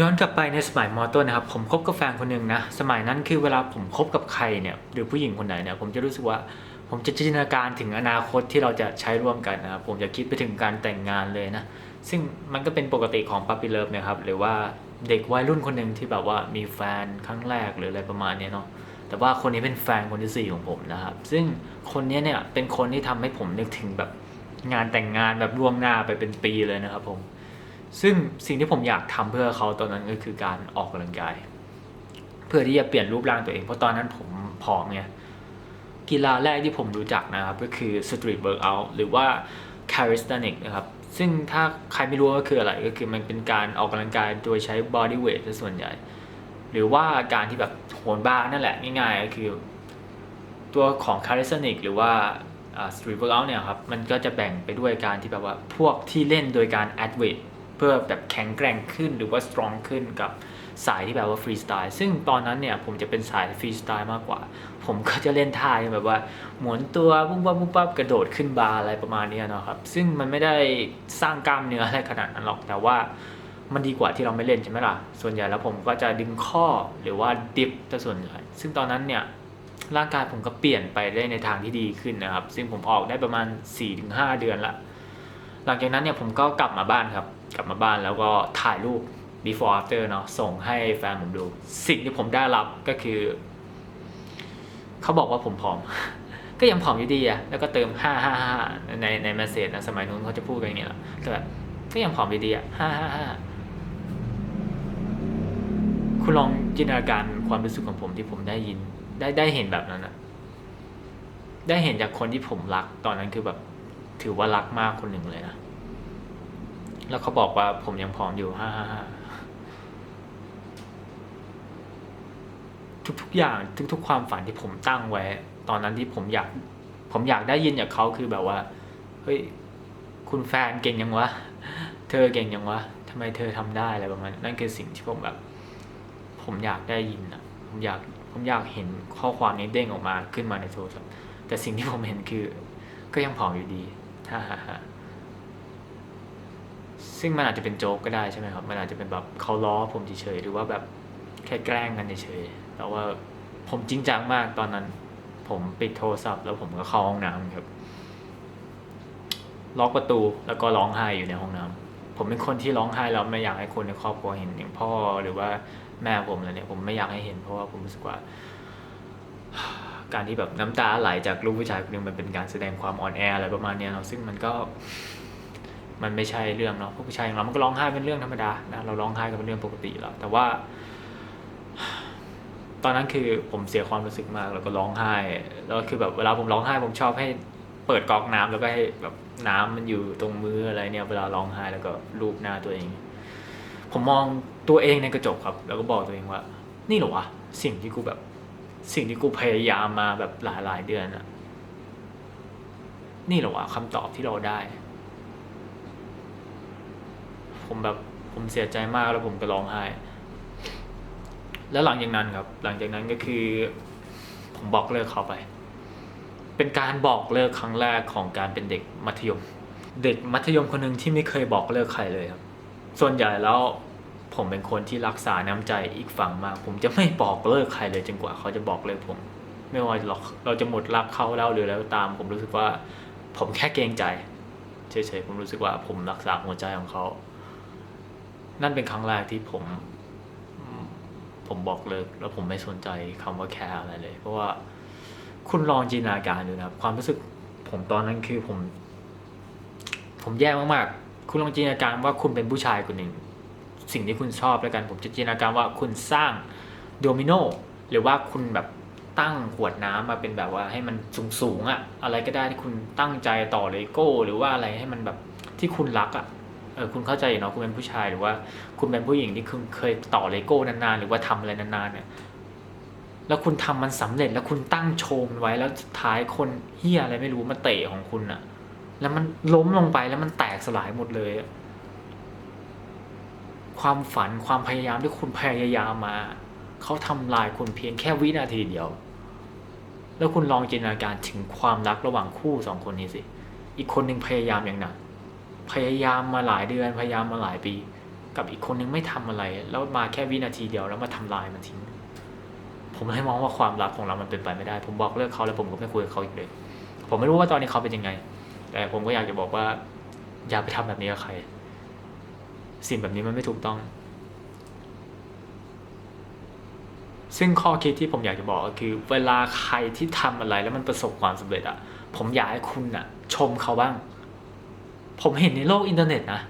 ย้อนกลับไปในสมัยมอต้นนะครับผมคบกับแฟนคนหนึ่งนะสมัยนั้นคือเวลาผมคบกับใครเนี่ยหรือผู้หญิงคนไหนเนี่ยผมจะรู้สึกว่าผมจะจินตนาการถึงอนาคตที่เราจะใช้ร่วมกันนะครับผมจะคิดไปถึงการแต่งงานเลยนะ ซึ่งมันก็เป็นปกติของปั๊ปปี้เลิฟนะครับหรือว่าเด็กวัยรุ่นคนหนึ่งที่แบบว่ามีแฟนครั้งแรกหรืออะไรประมาณนี้เนาะแต่ว่าคนนี้เป็นแฟนคนที่สี่ของผมนะครับ ซึ่งคนนี้เนี่ยเป็นคนที่ทำให้ผมนึกถึงแบบงานแต่งงานแบบล่วงหน้าไปเป็นปีเลยนะครับผม ซึ่งสิ่งที่ผมอยากทำเพื่อเขาตอนนั้นก็คือการออกกำลังกาย เพื่อที่จะเปลี่ยนรูปร่างตัวเองเพราะตอนนั้นผมผอมไงกีฬาแรกที่ผมรู้จักนะครับ ก็คือ street workout หรือว่า calisthenics นะครับ ซึ่งถ้าใครไม่รู้ว่าคืออะไรก็คือมันเป็นการออกกำลังกายโดยใช้ body weight ซะส่วนใหญ่ หรือว่าการที่แบบโหนบาร์นั่นแหละง่ายๆก็คือตัวของ calisthenics หรือว่าอ่า street workout เนี่ยครับ มันก็จะแบ่งไปด้วยการที่แบบว่าพวกที่เล่นโดยการ add weight เเพื่อแบบแข็งแกร่งขึ้นหรือว่า strong ขึ้นกับสายที่แบบว่า freestyle ซึ่งตอนนั้นเนี่ยผมจะเป็นสาย freestyle มากกว่า ผมก็จะเล่นท่าแบบว่าหมุนตัวปุ๊บปั๊บปุ๊บปั๊บกระโดดขึ้นบาร์อะไรประมาณนี้เนาะครับซึ่งมันไม่ได้สร้างกล้ามเนื้ออะไรขนาดนั้นหรอกแต่ว่ามันดีกว่าที่เราไม่เล่นใช่ไหมล่ะ ส่วนใหญ่แล้วผมก็จะดึงข้อหรือว่าดิฟแต่ส่วนใหญ่ ซึ่งตอนนั้นเนี่ยร่างกายผมก็เปลี่ยนไปได้ในทางที่ดีขึ้นนะครับ ซึ่งผมออกได้ประมาณ 4-5 เดือนละ หลังจากนั้นเนี่ยผมก็กลับมาบ้านครับ กลับมาบ้านแล้วก็ถ่ายรูป before after เนาะส่งให้แฟนผมดู สิ่งที่ผมได้รับก็คือ เขาบอกว่าผมผอม ก็ยังผอมอยู่ดีอะแล้วก็เติม555ในในเมสเซจนะสมัยนู้นเขาจะพูดกันอย่างเงี้ยแหละก็แบบก็ยังผอมอยู่ดีอะ555คุณลองจินตนาการความรู้สึกของผมที่ผมได้ยิน ได้ได้เห็นแบบนั้นอะได้เห็นจากคนที่ผมรักตอนนั้นคือแบบ ถือว่ารักมากคนหนึ่งเลยนะ แล้วเขาบอกว่าผมยังผอมอยู่ห้าห้าห้าทุกๆอย่างทุกๆความฝันที่ผมตั้งไว้ ตอนนั้นที่ผมอยาก ผมอยากได้ยินจากเขาคือแบบว่าเฮ้ยคุณแฟนเก่งยังวะ เธอเก่งยังวะทำไมเธอทำได้อะไรประมาณนั้นนั่นคือสิ่งที่ผมแบบ ผมอยากได้ยินอะ ผมอยากผมอยากเห็นข้อความนี้เด้งออกมาขึ้นมาในโทรศัพท์แต่สิ่งที่ผมเห็นคือ ก็ยังผอมอยู่ดีฮ่าฮ่าฮ่า ซึ่งมันอาจจะเป็นโจ๊กก็ได้ใช่ไหมครับ มันอาจจะเป็นแบบเขาล้อผมเฉยๆหรือว่าแบบแค่แกล้งกันเฉยๆแต่ว่าผมจริงจังมากตอนนั้น ผมปิดโทรศัพท์ แล้วผมก็เข้าห้องน้ำครับ ล็อกประตูแล้วก็ร้องไห้อยู่ในห้องน้ำผมเป็นคนที่ร้องไห้แล้วไม่อยากให้คนในครอบครัวเห็นอย่างพ่อหรือว่าแม่ผมอะไรเนี่ย ผมไม่อยากให้เห็นเพราะว่าผมรู้สึกว่า การที่แบบน้ำตาไหลจากลูกผู้ชายคนหนึงมันเป็นการแสดงความอ่อนแออะไรประมาณเนี้ยเนาะซึ่งมันก็ มันไม่ใช่เรื่องเนาะผู้ชายอย่างเรามันก็ร้องไห้เป็นเรื่องธรรมดานะเราร้องไห้ก็เป็นเรื่องปกติแล้วแต่ว่า ตอนนั้นคือผมเสียความรู้สึกมากแล้วก็ร้องไห้แล้วคือแบบเวลาผมร้องไห้ผมชอบให้เปิดก๊อกน้ำแล้วก็ให้แบบน้ำมันอยู่ตรงมืออะไรเนี่ย เวลาร้องไห้แล้วก็ลูบหน้าตัวเอง ผมมองตัวเองในกระจกครับ แล้วก็บอกตัวเองว่า นี่เหรอวะสิ่งที่กูแบบ สิ่งที่กูพยายามมาแบบหลายหลายๆเดือนอะนี่เหรอวะคำตอบที่เราได้ ผมแบบผมเสียใจมากแล้วผมก็ร้องไห้ แล้วหลังจากนั้นครับ หลังจากนั้นก็คือ ผมบอกเลิกเขาไป เป็นการบอกเลิกครั้งแรกของการเป็นเด็กมัธยม เด็กมัธยมคนหนึ่งที่ไม่เคยบอกเลิกใครเลยครับ ส่วนใหญ่แล้วผมเป็นคนที่รักษาน้ำใจอีกฝั่งมาก ผมจะไม่บอกเลิกใครเลยจนกว่าเขาจะบอกเลิกผม ไม่ว่าเราเราจะหมดรักเขาแล้วหรือแล้วตาม ผมรู้สึกว่า ผมแค่เกรงใจเฉยๆผมรู้สึกว่าผมรักษาหัวใจของเขา นั่นเป็นครั้งแรกที่ผม ผมบอกเลิกแล้วผมไม่สนใจคำว่าแคร์อะไรเลย เพราะว่าคุณลองจินตนาการดูนะครับ ความรู้สึกผมตอนนั้นคือผม ผมแย่มากๆ คุณลองจินตนาการว่าคุณเป็นผู้ชายคนหนึ่ง สิ่งที่คุณชอบแล้วกัน ผมจะจินตนาการว่าคุณสร้างโดมิโนหรือว่าคุณแบบตั้งขวดน้ำมาเป็นแบบว่าให้มันสูงๆอะอะไรก็ได้ที่คุณตั้งใจต่อเลโก้ หรือว่าอะไรให้มันแบบที่คุณรักอะ เออคุณเข้าใจเนาะคุณเป็นผู้ชายหรือว่า คุณเป็นผู้หญิงที่คุณเคยต่อเลโก้นานๆหรือว่าทำอะไรนานๆเนี่ยแล้วคุณทำมันสำเร็จแล้วคุณตั้งโชมไว้แล้วสุดท้ายคนเฮียอะไรไม่รู้มาเตะของคุณอะแล้วมันล้มลงไปแล้วมันแตกสลายหมดเลยความฝันความพยายามที่คุณพยายามมา เขาทำลายคุณเพียงแค่วินาทีเดียว แล้วคุณลองจินตนาการถึงความรักระหว่างคู่สองคนนี้สิ อีกคนหนึ่งพยายามอย่างหนัก พยายามมาหลายเดือนพยายามมาหลายปี กับอีกคนนึงไม่ทำอะไร แล้วมาแค่วินาทีเดียวแล้วมาทำลายมันทิ้ง ผมเลยมองว่าความรักของเรามันเป็นไปไม่ได้ ผมบอกเลิกเขาแล้วผมก็ไม่คุยกับเขาอีกเลย ผมไม่รู้ว่าตอนนี้เขาเป็นยังไง แต่ผมก็อยากจะบอกว่า อย่าไปทำแบบนี้กับใคร สิ่งแบบนี้มันไม่ถูกต้อง ซึ่งข้อคิดที่ผมอยากจะบอกก็คือ เวลาใครที่ทำอะไรแล้วมันประสบความสำเร็จอะผมอยากให้คุณอะชมเขาบ้าง ผมเห็นในโลกอินเทอร์เน็ตนะ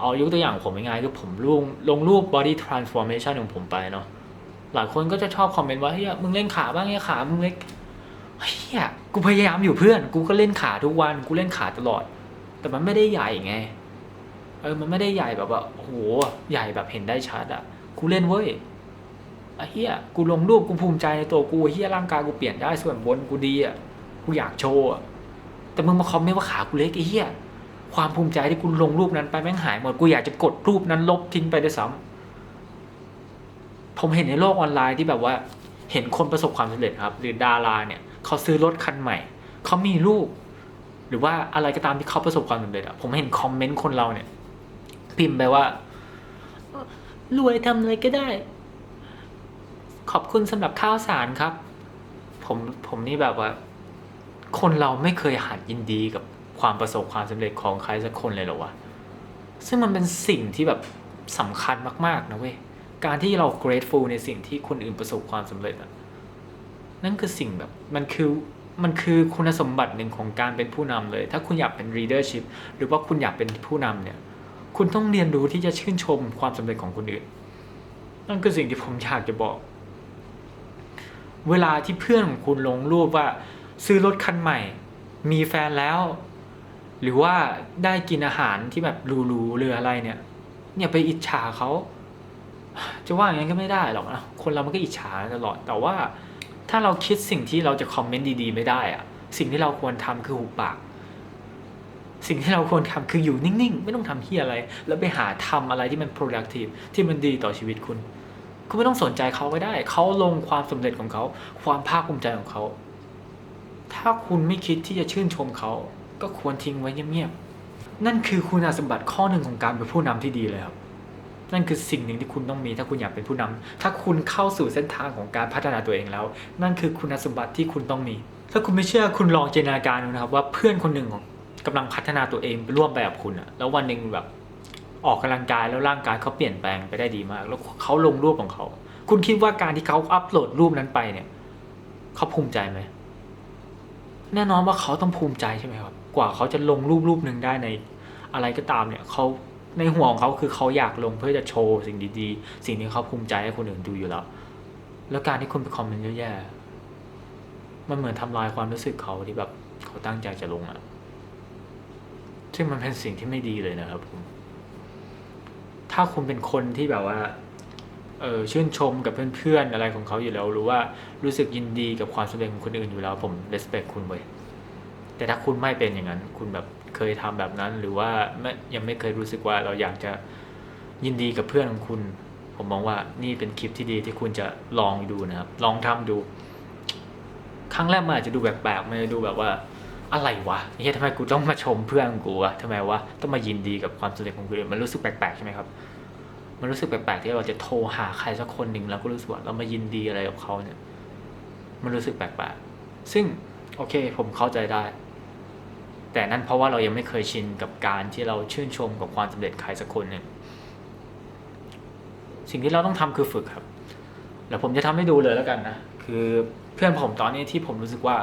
เอายกตัวอย่างผมง่ายๆคือผมลงลงรูป body transformation ของผมไปเนาะหลายคนก็จะชอบคอมเมนต์ว่าเฮ้ยมึงเล่นขาบ้างเนี่ยขามึงเล็กเฮียกูพยายามอยู่เพื่อน กูก็เล่นขาทุกวัน กูเล่นขาตลอด แต่มันไม่ได้ใหญ่ไงเออมันไม่ได้ใหญ่แบบว่าโอ้โหใหญ่แบบเห็นได้ชัดอะกูเล่นเว้ยไอ้เฮียกูลงรูปกูภูมิใจในตัวกูเฮียร่างกายกูเปลี่ยนได้ส่วนบนกูดีอะกูอยากโชว์อะแต่มึงมาคอมเมนต์ว่าขากูเล็กไอ้เฮีย ความภูมิใจที่กูลงรูปนั้นไปแม่งหายหมด กูอยากจะกดรูปนั้นลบทิ้งไปด้วยซ้ำผมเห็นในโลกออนไลน์ที่แบบว่าเห็นคนประสบความสำเร็จครับ หรือดาราเนี่ยเขาซื้อรถคันใหม่ เขามีลูก หรือว่าอะไรก็ตามที่เขาประสบความสำเร็จอะผมเห็นคอมเมนต์คนเราเนี่ย พิมพ์ไปว่า รวยทำอะไรก็ได้ ขอบคุณสำหรับข้าวสารครับ ผมผมนี่แบบว่า คนเราไม่เคยหัดยินดีกับ ความประสบความสำเร็จของใครสักคนเลยเหรอวะ ซึ่งมันเป็นสิ่งที่แบบสำคัญมาก ๆ นะเว้ย การที่เรา grateful ในสิ่งที่คนอื่นประสบความสำเร็จอะนั่นคือสิ่งแบบมันคือมันคือคุณสมบัติหนึ่งของการเป็นผู้นำเลย ถ้าคุณอยากเป็น leadership หรือว่าคุณอยากเป็นผู้นำเนี่ย คุณต้องเรียนรู้ที่จะชื่นชมความสำเร็จของคนอื่น นั่นคือสิ่งที่ผมอยากจะบอก เวลาที่เพื่อนของคุณลงรูปว่า ซื้อรถคันใหม่ มีแฟนแล้ว หรือว่าได้กินอาหารที่แบบหรูๆหรืออะไรเนี่ย เนี่ยไปอิจฉาเขาจะว่าอย่างนั้นก็ไม่ได้หรอกนะคนเรามันก็อิจฉาตลอด แต่ว่าถ้าเราคิดสิ่งที่เราจะคอมเมนต์ดีๆ ไม่ได้อะสิ่งที่เราควรทำคือหุบปาก สิ่งที่เราควรทำคืออยู่นิ่งๆ ไม่ต้องทำที่อะไร แล้วไปหาทำอะไรที่มัน productive ที่มันดีต่อชีวิตคุณ คุณไม่ต้องสนใจเขาก็ได้ เขาลงความสำเร็จของเขา ความภาคภูมิใจของเขา ถ้าคุณไม่คิดที่จะชื่นชมเขา ก็ควรทิ้งไว้เงียบๆ นั่นคือคุณสมบัติข้อหนึ่งของการเป็นผู้นำที่ดีเลยครับ นั่นคือสิ่งหนึ่งที่คุณต้องมีถ้าคุณอยากเป็นผู้นำถ้าคุณเข้าสู่เส้นทางของการพัฒนาตัวเองแล้ว นั่นคือคุณสมบัติที่คุณต้องมี ถ้าคุณไม่เชื่อคุณลองจินตนาการดูนะครับ ว่าเพื่อนคนหนึ่งของกำลังพัฒนาตัวเองร่วมไปกับคุณอะแล้ววันหนึ่งแบบออกกำลังกายแล้วร่างกายเขาเปลี่ยนแปลงไปได้ดีมาก แล้วเขาลงรูปของเขา คุณคิดว่าการที่เขาอัปโหลดรูปนั้นไปเนี่ยเขาภูมิใจไหมแน่นอนว่าเขาต้องภูมิใจใช่ไหมครับ กว่าเขาจะลงรูปรูปหนึ่งได้ในอะไรก็ตามเนี่ยเขาในหัวของเขาคือเขาอยากลงเพื่อจะโชว์สิ่งดีๆ สิ่งที่เขาภูมิใจให้คนอื่นดูอยู่แล้ว แล้วการที่คุณไปคอมเมนต์แย่ๆมันเหมือนทำลายความรู้สึกเขาที่แบบเขาตั้งใจจะลงอะซึ่งมันเป็นสิ่งที่ไม่ดีเลยนะครับผมถ้าคุณเป็นคนที่แบบว่าเออชื่นชมกับเพื่อนๆอะไรของเขาอยู่แล้วรือว่ารู้สึกยินดีกับความสำเร็จของคนอื่นอยู่แล้วผม respect คุณเว้ย แต่ถ้าคุณไม่เป็นอย่างนั้น คุณแบบเคยทำแบบนั้น หรือว่าไม่ยังไม่เคยรู้สึกว่าเราอยากจะยินดีกับเพื่อนของคุณ ผมมองว่านี่เป็นคลิปที่ดีที่คุณจะลองดูนะครับ ลองทำดู ครั้งแรกมันอาจจะดูแปลกๆมันจะดูแบบว่าอะไรวะเฮ้ยทำไมกูต้องมาชมเพื่อนกูวะทำไมวะต้องมายินดีกับความสำเร็จของคนอื่นมันรู้สึกแปลกๆใช่ไหมครับ มันรู้สึกแปลกๆที่เราจะโทรหาใครสักคนหนึ่งแล้วก็รู้สึกว่าเรามายินดีอะไรกับเขาเนี่ย มันรู้สึกแปลกๆซึ่ง โอเค ผมเข้าใจได้ แต่นั่นเพราะว่าเรายังไม่เคยชินกับการที่เราชื่นชมกับความสำเร็จใครสักคนหนึ่งสิ่งที่เราต้องทำคือฝึกครับแล้วผมจะทำให้ดูเลยแล้วกันนะคือเพื่อนผมตอนนี้ที่ผมรู้สึกว่า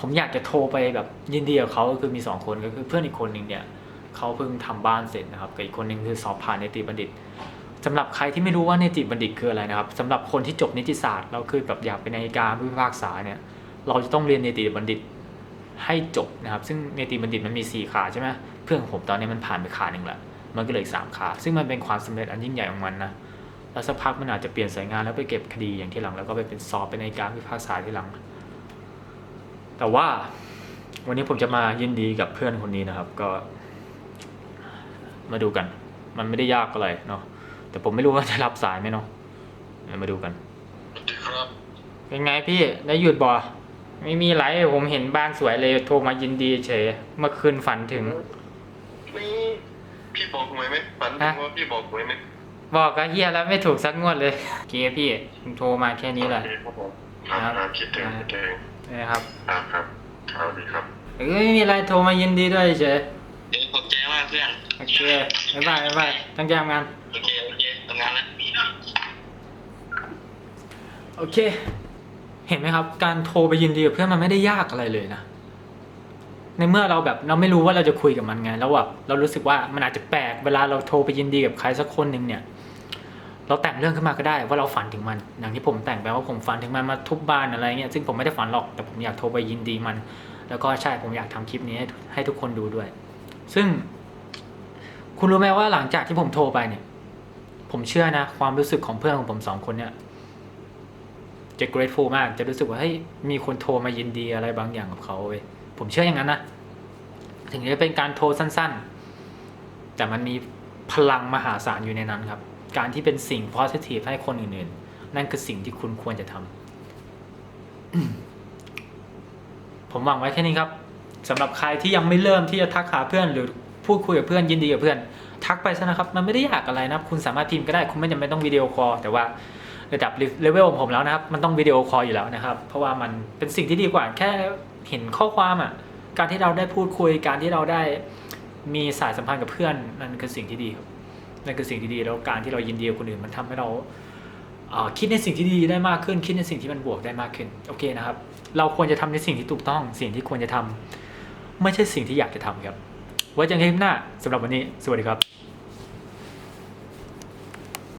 ผมอยากจะโทรไปแบบยินดีกับเขาก็คือมีสองคนก็คือเพื่อนอีกคนหนึ่งเนี่ยเขาเพิ่งทำบ้านเสร็จนะครับกับอีกคนหนึ่งคือสอบผ่านในติบัณฑิตสำหรับใครที่ไม่รู้ว่านิติบัณฑิตคืออะไรนะครับสำหรับคนที่จบนิติศาสตร์เราคือแบบอยากเป็นนายการผู้พิพากษาเนี่ย เราจะต้องเรียนนิติบัณฑิตให้จบนะครับ ซึ่งนิติบัณฑิตมันมีสี่ขาใช่ไหมเพื่อนของผมตอนนี้มันผ่านไปขาหนึ่งละมันก็เหลยสามขา ซึ่งมันเป็นความสำเร็จอันยิ่งใหญ่ของมันนะแล้วสักพักมันอาจจะเปลี่ยนสายงานแล้วไปเก็บคดีอย่างที่หลัง แล้วก็ไปเป็นสอบเป็นนายการผู้พิพากษาที่หลัง แต่ว่าวันนี้ผมจะมายินดีกับเพื่อนคนนี้นะครับ ก็ มาดูกัน มันไม่ได้ยากอะไรเนาะแต่ผมไม่รู้ว่าจะรับสายไหมเนาะเดี๋ยวมาดูกันสวัสดีครับเป็นไงพี่ได้หยุดบ่ ไม่มีไรผมเห็นบ้านสวยเลยโทรมายินดีเฉยเมื่อคืนฝันถึง นี่พี่บอกหวยไหมฝันถึงว่าพี่บอกหวยไหมบอกกับเฮียแล้วไม่ถูกสักงวดเลยโอเคพี่ผมโทรมาแค่นี้แหละโอเคครับผมครับครับคิดถึงคิดถึงนะครับครับครับครับดีครับเอ้ยไม่มีอะไรโทรมายินดีด้วยเฉยเดี๋ยวขอบใจมากเพื่อนโอเคบ๊ายบายบ๊ายบายตั้งใจทำงานโอเคโอเคทำงานแล้วโอเค เห็นไหมครับ การโทรไปยินดีกับเพื่อนมันไม่ได้ยากอะไรเลยนะ ในเมื่อเราแบบเราไม่รู้ว่าเราจะคุยกับมันไงแล้วแบบเรารู้สึกว่ามันอาจจะแปลกเวลาเราโทรไปยินดีกับใครสักคนหนึ่งเนี่ย เราแต่งเรื่องขึ้นมาก็ได้ว่าเราฝันถึงมัน อย่างที่ผมแต่งไปว่าผมฝันถึงมันมาทุบบ้านอะไรเงี้ยซึ่งผมไม่ได้ฝันหรอกแต่ผมอยากโทรไปยินดีมัน แล้วก็ใช่ผมอยากทำคลิปนี้ให้ให้ทุกคนดูด้วย ซึ่ง คุณรู้ไหมว่าหลังจากที่ผมโทรไปเนี่ย ผมเชื่อนะ ความรู้สึกของเพื่อนของผมสองคนเนี่ย จะ grateful มาก จะรู้สึกว่าเฮ้ยมีคนโทรมายินดีอะไรบางอย่างกับเขาเว้ยผมเชื่ออย่างนั้นนะถึงจะเป็นการโทรสั้นๆ แต่มันมีพลังมหาศาลอยู่ในนั้นครับ การที่เป็นสิ่ง positive ให้คนอื่นๆ นั่นคือสิ่งที่คุณควรจะทำผมหวังไว้แค่นี้ครับสำหรับใครที่ยังไม่เริ่มที่จะทักหาเพื่อน หรือพูดคุยกับเพื่อนยินดีกับเพื่อน ทักไปซะนะครับ มันไม่ได้ยากอะไรนะ คุณสามารถพิมพ์ก็ได้ คุณไม่จำเป็นต้องวิดีโอคอลแต่ว่า ระดับเลเวลของผมแล้วนะครับ มันต้องวิดีโอคอลอยู่แล้วนะครับ เพราะว่ามันเป็นสิ่งที่ดีกว่าแค่เห็นข้อความอะ การที่เราได้พูดคุย การที่เราได้มีสายสัมพันธ์กับเพื่อนนั่นคือสิ่งที่ดีครับนั่นคือสิ่งที่ดีแล้วการที่เรายินดีกับคนอื่นมันทำให้เราคิดในสิ่งที่ดีได้มากขึ้น คิดในสิ่งที่มันบวกได้มากขึ้นโอเคนะครับ เราควรจะทำในสิ่งที่ถูกต้อง สิ่งที่ควรจะทำไม่ใช่สิ่งที่อยากจะทำครับไว้เจอกันคลิปหน้าสำหรับวันนี้ สวัสดีครับ